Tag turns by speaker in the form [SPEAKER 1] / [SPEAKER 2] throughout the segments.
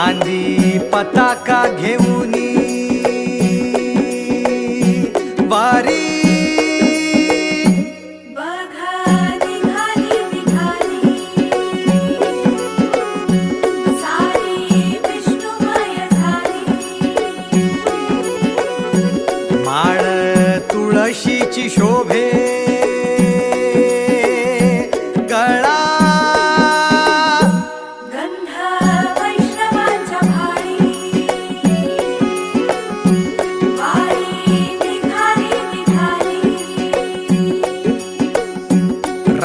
[SPEAKER 1] आंधी पताका घेऊन वारी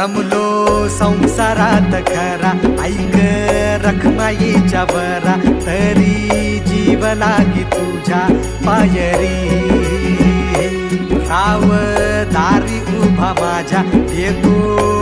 [SPEAKER 1] रमलो संसारात खरा. ऐक रखमाईच्या बरा तरी जीव लागी तुझ्या पायरी. राव दारी उभा माझ्या येतो